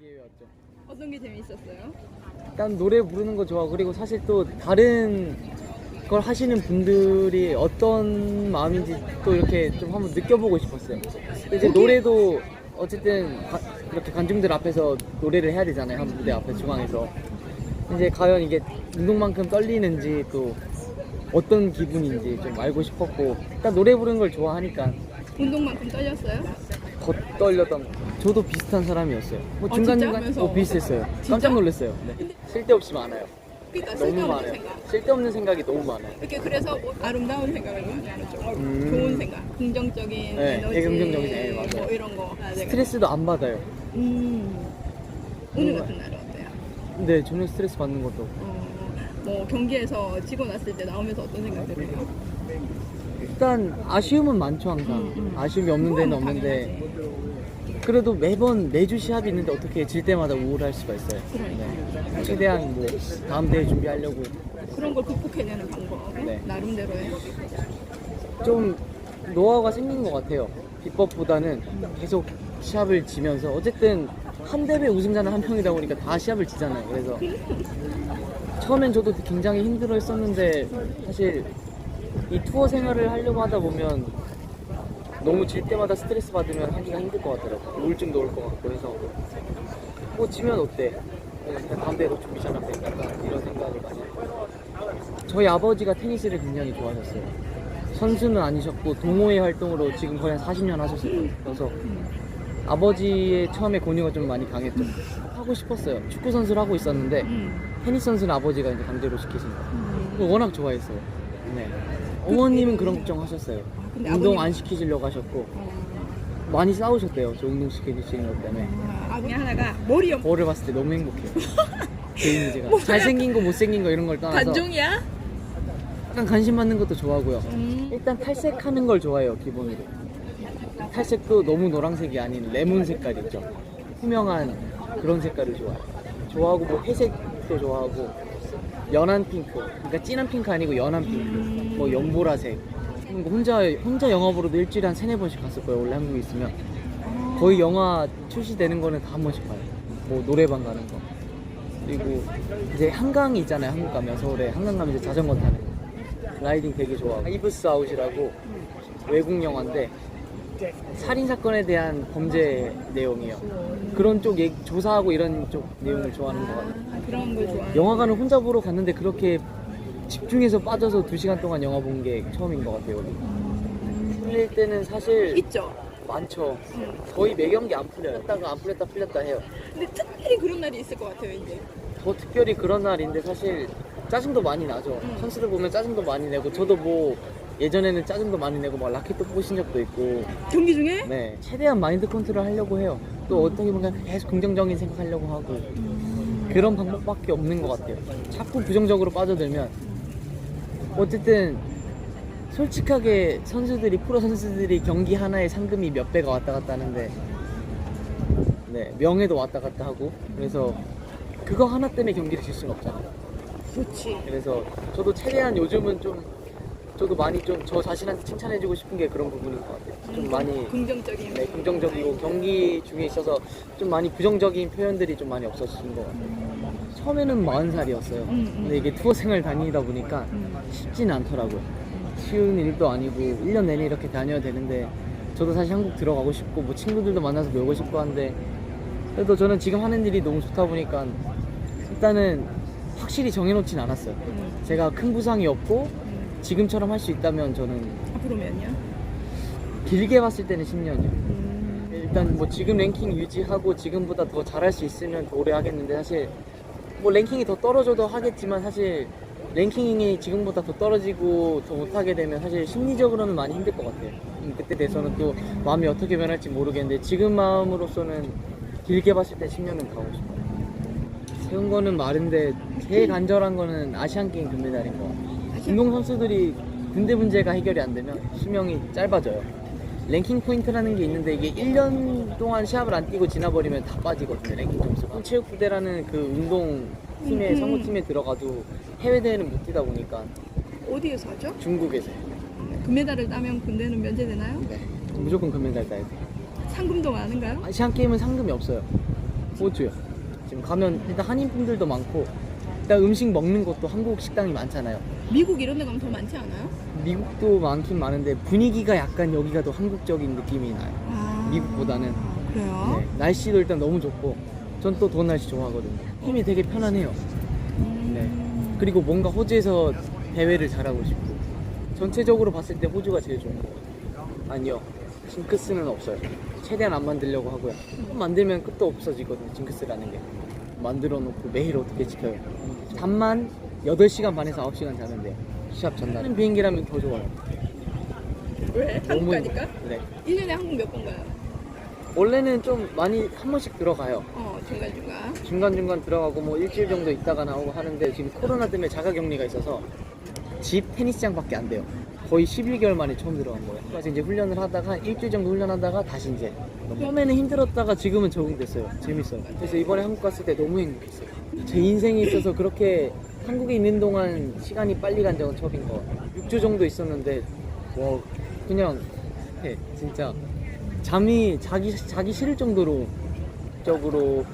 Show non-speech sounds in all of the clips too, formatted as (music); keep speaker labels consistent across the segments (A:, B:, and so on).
A: 기회였죠.
B: 어떤 게 재밌었어요?
A: 일단 노래 부르는 거 좋아. 그리고 사실 또 다른 걸 하시는 분들이 어떤 마음인지 또 이렇게 좀 한번 느껴보고 싶었어요. 근데 이제 노래도 어쨌든 가- 이렇게 관중들 앞에서 노래를 해야 되잖아요. 한 무대 앞에 중앙에서. 이제 과연 이게 운동만큼 떨리는지 또 어떤 기분인지 좀 알고 싶었고 일단 노래 부르는 걸 좋아하니까
B: 운동만큼 떨렸어요?
A: 더 떨렸던 저도 비슷한 사람이었어요. 뭐
B: 아,
A: 중간중간
B: 진짜?
A: 어, 비슷했어요.
B: 진짜?
A: 깜짝 놀랐어요. 네. 쓸데없이 많아요.
B: 그러니까
A: 너무
B: 쓸데없는
A: 많아요.
B: 생각.
A: 쓸데없는 생각이 너무 많아요.
B: 이렇게 그래서 뭐 아름다운 생각을 많이 하는 쪽.
A: 음.
B: 좋은 생각, 긍정적인
A: 네,
B: 에너지,
A: 긍정적인, 네, 맞아요.
B: 뭐 이런 거. 아, 내가-
A: 스트레스도 안 받아요.
B: 음. 오늘. 같은 날은 어때요?
A: 근데 전혀 스트레스 받는 것도
B: 어, 뭐 경기에서 지고 났을 때 나오면서 어떤 생각 들어요?
A: 일단 아쉬움은 많죠 항상.
B: 음, 음.
A: 아쉬움이 없는 데는
B: 그건
A: 없는데
B: 당연하지.
A: 그래도 매번 매주 시합이 있는데 어떻게 질 때마다 우울할 수가 있어요. 네. 최대한 뭐 다음 대회 준비하려고
B: 그런 걸 극복해내는 방법
A: 네.
B: 나름대로의
A: 좀 노하우가 생긴 것 같아요. 비법보다는 계속 시합을 지면서 어쨌든 한 대회 우승자는 한 명이다 보니까 다 시합을 지잖아요. 그래서 처음엔 저도 굉장히 힘들어 했었는데 사실 이 투어 생활을 하려고 하다 보면 너무 질 때마다 스트레스 받으면 하기가 힘들 것 같더라고요. 우울증도 올 것 같고 해서 뭐 지면 어때? 그냥 다음 대회로 준비 잘하면 된다. 약간 이런 생각을 많이 해요. 저희 아버지가 테니스를 굉장히 좋아하셨어요. 선수는 아니셨고 동호회 활동으로 지금 거의 한 40년 하셨어요. 그래서 아버지의 처음에 권유가 좀 많이 강했죠. 하고 싶었어요. 축구 선수를 하고 있었는데
B: 음.
A: 테니스 선수는 아버지가 이제 강제로 시키신 거.
B: 음.
A: 워낙 좋아했어요. 네. 어머님은 그런 걱정 하셨어요.
B: 근데
A: 운동
B: 아버님-
A: 안 시키시려고 하셨고
B: 어,
A: 많이 싸우셨대요. 저 운동 시키시는 것 때문에.
B: 아, 아버님 하나가 머리 없
A: 거울을 봤을 때 너무 행복해요. (laughs) 제 이미지가
B: 뭐야?
A: 잘생긴 거 못생긴 거 이런 걸 떠나서
B: 단종이야?
A: 약간 관심 받는 것도 좋아하고요.
B: 음.
A: 일단 탈색하는 걸 좋아해요 기본으로 탈색도 너무 노란색이 아닌 레몬 색깔 있죠 투명한 그런 색깔을 좋아해요 좋아하고 뭐 회색도 좋아하고 연한 핑크 그러니까 진한 핑크 아니고 연한 핑크 뭐 연보라색 뭐 혼자 혼자 영화보러도 일주일에 한 세네 번씩 갔을 거예요 원래 한국에 있으면 거의 영화 출시되는 거는 다 한 번씩 봐요 뭐 노래방 가는 거 그리고 이제 한강이 있잖아요 한국 가면 서울에 한강 가면 이제 자전거 타는 거. 라이딩 되게 좋아하고 하이브스 아웃이라고 외국 영화인데 살인 사건에 대한 범죄 내용이에요. 그런 쪽 조사하고 이런 쪽 내용을 좋아하는 것 같아요.
B: 아, 그런 걸 좋아해.
A: 영화관을 혼자 보러 갔는데 그렇게 집중해서 빠져서 두 시간 동안 영화 본 게 처음인 것 같아요. 여기. 풀릴 때는 사실
B: 있죠.
A: 많죠. 거의 매 경기 안 풀려요. 풀렸다가 안 풀렸다 풀렸다 해요.
B: 근데 특별히 그런 날이 있을 것 같아요, 이제.
A: 더 특별히 그런 날인데 사실 짜증도 많이 나죠.
B: 음.
A: 선수들 보면 짜증도 많이 내고 저도 뭐 예전에는 짜증도 많이 내고 막 라켓도 부신 적도 있고
B: 경기 중에?
A: 네 최대한 마인드 컨트롤 하려고 해요. 또 어떻게 보면 계속 긍정적인 생각하려고 하고 그런 방법밖에 없는 것 같아요. 자꾸 부정적으로 빠져들면 어쨌든 솔직하게 선수들이 프로 선수들이 경기 하나에 상금이 몇 배가 왔다 갔다 하는데 네 명예도 왔다 갔다 하고 그래서 그거 하나 때문에 경기를 질 수는 없잖아요.
B: 그렇지.
A: 그래서 저도 최대한 요즘은 좀 저도 많이 좀 저 자신한테 칭찬해주고 싶은 게 그런 부분인 것 같아요. 좀 많이
B: 긍정적인.
A: 네, 긍정적이고 경기 중에 있어서 좀 많이 부정적인 표현들이 좀 많이 없어진 것 같아요. 처음에는 40살이었어요.
B: 음, 음.
A: 근데 이게 투어 생활 다니다 보니까
B: 음.
A: 쉽진 않더라고요. 쉬운 일도 아니고 1년 내내 이렇게 다녀야 되는데 저도 사실 한국 들어가고 싶고 뭐 친구들도 만나서 놀고 싶고 한데 그래도 저는 지금 하는 일이 너무 좋다 보니까 일단은 확실히 정해놓진 않았어요.
B: 음.
A: 제가 큰 부상이 없고
B: 음.
A: 지금처럼 할 수 있다면 저는
B: 앞으로면요?
A: 길게 봤을 때는 10년이요.
B: 음.
A: 일단 뭐 지금 랭킹 유지하고 지금보다 더 잘할 수 있으면 더 오래 하겠는데 사실 뭐 랭킹이 더 떨어져도 하겠지만 사실 랭킹이 지금보다 더 떨어지고 더 못하게 되면 사실 심리적으로는 많이 힘들 것 같아요. 음, 그때 돼서는 또 마음이 어떻게 변할지 모르겠는데 지금 마음으로서는 길게 봤을 때 10년은 가고 싶어요. 세운 거는 마른데 제일 간절한 거는 아시안 게임 금메달인 것 같아요. 운동 선수들이 군대 문제가 해결이 안 되면 수명이 짧아져요. 랭킹 포인트라는 게 있는데 이게 1년 동안 시합을 안 뛰고 지나버리면 다 빠지거든요. 랭킹 점수가. 체육부대라는 그 운동 팀에
B: 음.
A: 상무팀에 들어가도 해외 대회는 못 뛰다 보니까
B: 어디에서 하죠?
A: 중국에서
B: 금메달을 따면 군대는 면제되나요?
A: 네. 무조건 금메달 따야 돼.
B: 상금도 많은가요?
A: 아시안 게임은 상금이 없어요. 호주요. 지금 가면 일단 한인 분들도 많고 일단 음식 먹는 것도 한국 식당이 많잖아요.
B: 미국 이런 데 가면 더 많지 않아요?
A: 미국도 많긴 많은데 분위기가 약간 여기가 더 한국적인 느낌이 나요.
B: 아,
A: 미국보다는.
B: 그래요?
A: 네, 날씨도 일단 너무 좋고 전 또 더운 날씨 좋아하거든요. 힘이 되게 편안해요.
B: 음.
A: 네. 그리고 뭔가 호주에서 대회를 잘하고 싶고 전체적으로 봤을 때 호주가 제일 좋은 것 같아요. 아니요. 징크스는 없어요. 최대한 안 만들려고 하고요. 만들면 끝도 없어지거든요. 징크스라는 게. 만들어 놓고 매일 어떻게 지켜요. 잠만 8시간 반에서 9시간 자면 돼요. 시합 전날은 비행기라면 더 좋아요.
B: 왜? 한국 가니까?
A: 네.
B: 1년에 한국 몇 번 가요?
A: 원래는 좀 많이 한 번씩 들어가요.
B: 어, 중간중간.
A: 중간중간 들어가고 뭐 일주일 정도 있다가 나오고 하는데 지금 코로나 때문에 자가격리가 있어서 집 테니스장밖에 안 돼요. 거의 11개월 만에 처음 들어간 거예요. 그래서 이제 훈련을 하다가 일주일 정도 훈련하다가 다시 이제 처음에는 힘들었다가 지금은 적응됐어요. 재밌어요. 그래서 이번에 한국 갔을 때 너무 행복했어요. 제 인생에 있어서 그렇게 한국에 있는 동안 시간이 빨리 간 적은 처음인 것 같아요. 6주 정도 있었는데 와 그냥 네, 진짜 잠이 자기 자기 싫을 정도로 적으로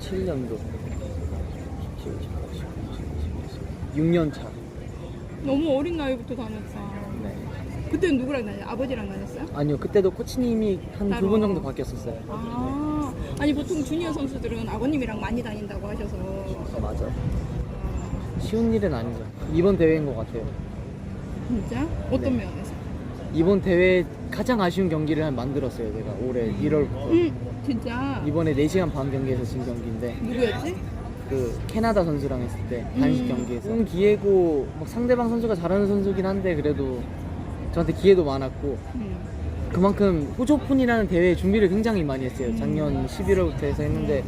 A: 7년도 6년 차.
B: 너무 어린 나이부터 다녔어.
A: 네.
B: 그때는 누구랑 다녔어요? 아버지랑 다녔어요?
A: 아니요 그때도 코치님이 한두
B: 따로.
A: 번 정도 바뀌었었어요.
B: 아, 아니 보통 주니어 선수들은 아버님이랑 많이 다닌다고 하셔서.
A: 아, 맞아. 쉬운 일은 아니죠. 이번 대회인 것 같아요.
B: 진짜? 어떤
A: 네.
B: 면에서?
A: 이번 대회 가장 아쉬운 경기를 한 만들었어요. 제가 올해 1월부터.
B: 응, 진짜.
A: 이번에 4시간 반 경기에서 진 경기인데
B: 누구였지?
A: 그 캐나다 선수랑 했을 때 단식
B: 음.
A: 경기에서 좋은 기회고 막 상대방 선수가 잘하는 선수긴 한데 그래도 저한테 기회도 많았고
B: 음.
A: 그만큼 호주 오픈이라는 대회 준비를 굉장히 많이 했어요. 작년 11월부터 해서 했는데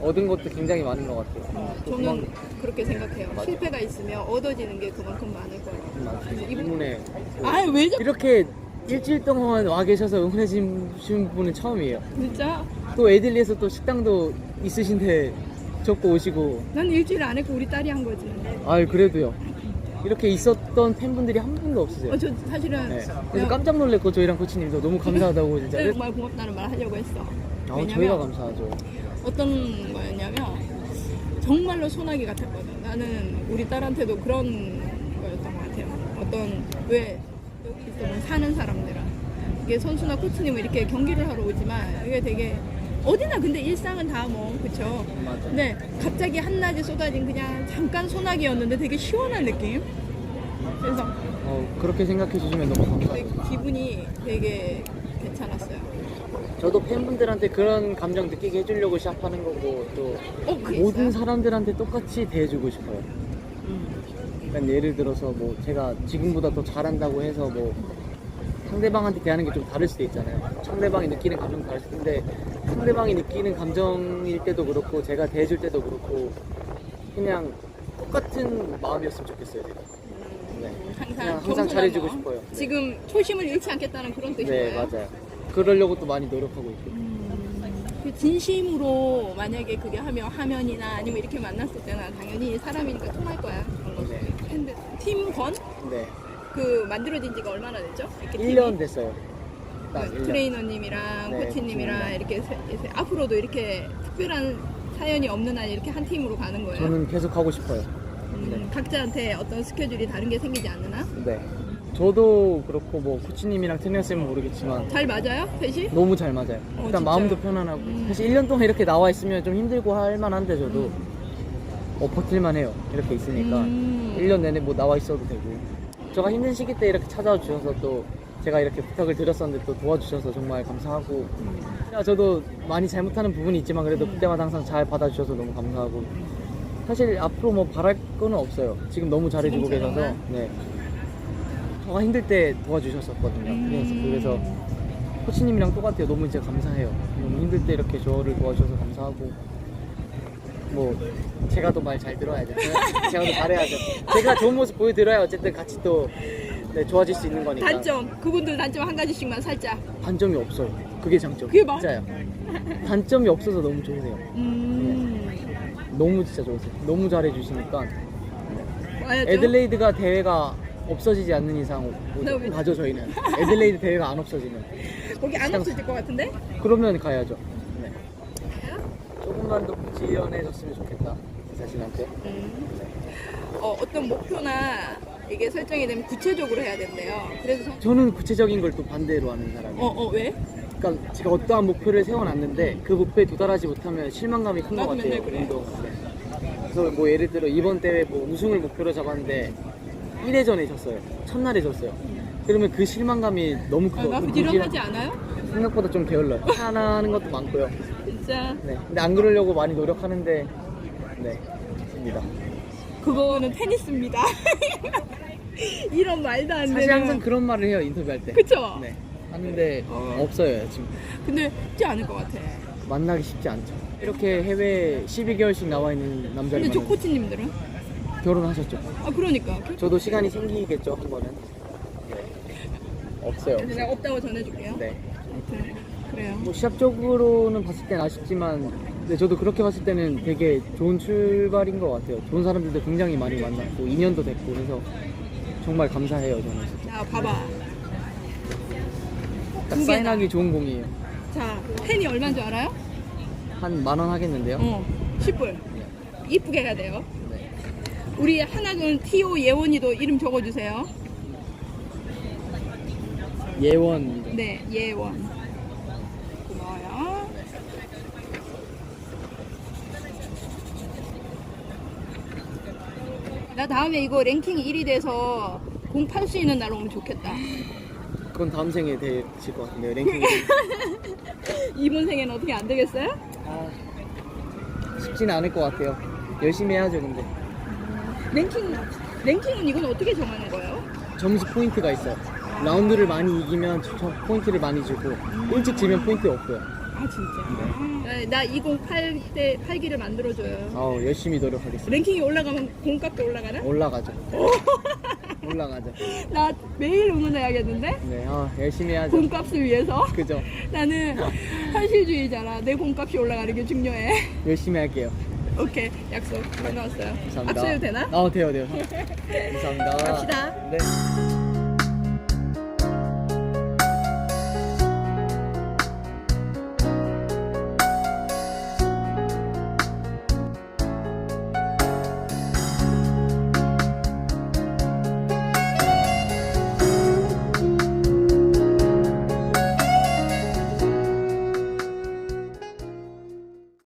A: 얻은 것도 굉장히 많은 것 같아요.
B: 저는 그렇게 생각해요. 실패가 있으면 얻어지는 게 그만큼 많을 거예요. 이분,
A: 이분에
B: 아, 왜 저,
A: 이렇게 일주일 동안 와 계셔서 응원해 주신 분은 처음이에요.
B: 진짜?
A: 또 애들리에서 또 식당도 있으신데 적고 오시고
B: 난 일주일 안 했고 우리 딸이 한 거지.
A: 아 그래도요. 이렇게 있었던 팬분들이 한 분도 없으세요.
B: 어, 저 사실은
A: 네. 그래서
B: 내가
A: 깜짝 놀랐고 저희랑 코치님도 너무 감사하다고 진짜.
B: 네, 정말 고맙다는 말 하려고 했어.
A: 아,
B: 왜냐면
A: 저희가 감사하죠.
B: 어떤 거였냐면 정말로 소나기 같았거든. 나는 우리 딸한테도 그런 거였던 것 같아요. 어떤 왜 여기 있으면 사는 사람들은 이게 선수나 코치님은 이렇게 경기를 하러 오지만 이게 되게 어디나 근데 일상은 다 뭐 그쵸. 근데 갑자기 한낮에 쏟아진 그냥 잠깐 소나기였는데 되게 시원한 느낌. 그래서
A: 어, 그렇게 생각해 주시면 너무 감사해요.
B: 기분이 되게 괜찮았어요.
A: 저도 팬분들한테 그런 감정 느끼게 해주려고 시합하는 거고 또
B: 어, 그게
A: 모든
B: 있어요?
A: 사람들한테 똑같이 대해주고 싶어요.
B: 음.
A: 그러니까 예를 들어서 뭐 제가 지금보다 더 잘한다고 해서 뭐 상대방한테 대하는 게 좀 다를 수도 있잖아요. 상대방이 느끼는 감정 다를 수도 있는데 상대방이 느끼는 감정일 때도 그렇고 제가 대해줄 때도 그렇고 그냥 똑같은 마음이었으면 좋겠어요. 제가. 네.
B: 항상,
A: 그냥 항상
B: 겸손한
A: 잘해주고
B: 마음.
A: 싶어요. 네.
B: 지금 초심을 잃지 않겠다는 그런 뜻인가요?
A: 네 맞아요. 그러려고 또 많이 노력하고 있고.
B: 그 진심으로 만약에 그게 하면 화면이나 아니면 이렇게 만났을 때는 당연히 사람이니까 통할 거야. 그런 거.
A: 네.
B: 근데 팀권
A: 네.
B: 그 만들어진 지가 얼마나 됐죠? 이렇게
A: 1년 됐어요. 딱
B: 팀이?
A: 1년.
B: 트레이너님이랑
A: 네,
B: 코치님이랑
A: 팀이랑.
B: 이렇게 세- 세- 앞으로도 이렇게 특별한 사연이 없는 한 이렇게 한 팀으로 가는 거예요.
A: 저는 계속 하고 싶어요.
B: 음,
A: 네.
B: 각자한테 어떤 스케줄이 다른 게 생기지 않느나
A: 네. 저도 그렇고 뭐 코치님이랑 트레이너쌤은 모르겠지만
B: 잘 맞아요, 셋이?
A: 너무 잘 맞아요.
B: 어,
A: 일단
B: 진짜요?
A: 마음도 편안하고
B: 음.
A: 사실 1년 동안 이렇게 나와 있으면 좀 힘들고 할 만한데 저도 어, 버틸만 해요. 이렇게 있으니까
B: 음.
A: 1년 내내 뭐 나와 있어도 되고 제가 힘든 시기 때 이렇게 찾아와 주셔서 또 제가 이렇게 부탁을 드렸었는데 또 도와주셔서 정말 감사하고 야, 저도 많이 잘못하는 부분이 있지만 그래도
B: 음.
A: 그때마다 항상 잘 받아주셔서 너무 감사하고 사실 앞으로 뭐 바랄 거는 없어요. 지금 너무 잘해주고 계셔서
B: 지
A: 네. 저가 힘들 때 도와주셨었거든요.
B: 음.
A: 그래서 그래서 코치님이랑 똑같아요. 너무 진짜 감사해요. 너무 힘들 때 이렇게 저를 도와주셔서 감사하고 뭐 제가 더 말 잘 들어야죠. 제가, 제가 더 잘해야죠. 제가 좋은 모습 보여드려야 어쨌든 같이 또 네, 좋아질 수 있는 거니까.
B: 단점 그분들 단점 한 가지씩만 살짝.
A: 단점이 없어요. 그게 장점.
B: 그게 맞-
A: 진짜요. 단점이 없어서 너무 좋으세요.
B: 음.
A: 너무 진짜 좋으세요. 너무 잘해주시니까. 애들레이드가 대회가 없어지지 않는 이상
B: 네,
A: 무조건 가죠 저희는. 애들레이드 대회가 안 없어지면.
B: 거기 안 없어질 것 같은데?
A: 그러면 가야죠. 네. 조금만 더 부지런해졌으면 좋겠다. 제 자신한테.
B: 음. 어, 어떤 목표나 이게 설정이 되면 구체적으로 해야 된대요. 그래서 성-
A: 저는 구체적인 걸 또 반대로 하는 사람이에요.
B: 어, 어, 왜?
A: 그러니까 제가 어떠한 목표를 세워놨는데 그 목표에 도달하지 못하면 실망감이 큰 것
B: 나도
A: 같아요.
B: 맨날 그래.
A: 운동. 네. 그래서 뭐 예를 들어 이번 대회 뭐 우승을 목표로 잡았는데 1회전에 졌어요. 첫날에 졌어요. 그러면 그 실망감이 너무
B: 아,
A: 커요. 나그
B: 부지런하지 않아요?
A: 생각보다 좀 게을러요. (laughs) 하는 것도 많고요.
B: 진짜.
A: 네. 근데 안 그러려고 많이 노력하는데 네. 입니다.
B: 그거는 테니스입니다. (laughs) 이런 말도 안 되는.
A: 사실 항상 그런 말을 해요 인터뷰할 때.
B: 그쵸?
A: 네. 하는데
B: 어.
A: 없어요 지금.
B: 근데 쉽지 않을 것 같아.
A: 만나기 쉽지 않죠. 이렇게 해외 12개월씩 나와 있는 남자를
B: 근데 저
A: 만나
B: 코치님들은?
A: 결혼하셨죠.
B: 아, 그러니까.
A: 저도 시간이 생기겠죠 한 번은. 네. 없어요.
B: 근데 내가 없다고 전해줄게요.
A: 네.
B: 그래요.
A: 뭐 시합적으로는 봤을 땐 아쉽지만, 근데 저도 그렇게 봤을 때는 되게 좋은 출발인 것 같아요. 좋은 사람들도 굉장히 많이 만났고 2년도 됐고 그래서 정말 감사해요 저는 진짜.
B: 자, 봐봐.
A: 딱
B: 두 개나.
A: 사인하기 좋은 공이에요.
B: 자, 펜이 얼마인 줄 알아요?
A: 한 만 원 하겠는데요.
B: 어, 10불. 이쁘게 해야 돼요.
A: 네.
B: 우리 하나는 티오 예원이도 이름 적어주세요.
A: 예원.
B: 네, 예원. 고마워요. 나 다음에 이거 랭킹 1위 돼서 공 팔 수 있는 날 오면 좋겠다.
A: 그건 다음 생에 되실 것 같은데요. 랭킹이. (laughs)
B: 이번 생에는 어떻게 안 되겠어요?
A: 아, 쉽지는 않을 것 같아요. 열심히 해야죠 근데.
B: 랭킹 랭킹은 이건 어떻게 정하는 거예요?
A: 점수 포인트가 있어요. 라운드를 많이 이기면 저- 포인트를 많이 주고 일찍 지면 포인트 없고요.
B: 아 진짜. 나2008 때 팔기를 만들어줘요.
A: 아우 열심히 노력하겠습니다.
B: 랭킹이 올라가면 공값도 올라가나?
A: 올라가죠. 올라가죠. (laughs)
B: 나 매일 응원해야겠는데?
A: 네, 아, 열심히 해야죠.
B: 공값을 위해서.
A: 그죠?
B: 나는 (laughs) 현실주의잖아. 내 공값이 올라가는 게 중요해.
A: 열심히 할게요.
B: 오케이, 약속. 반가웠어요.
A: 감사합니다.
B: 악수해도 되나?
A: 아, 돼요, 돼요. 감사합니다. (laughs)
B: 갑시다.
A: 네.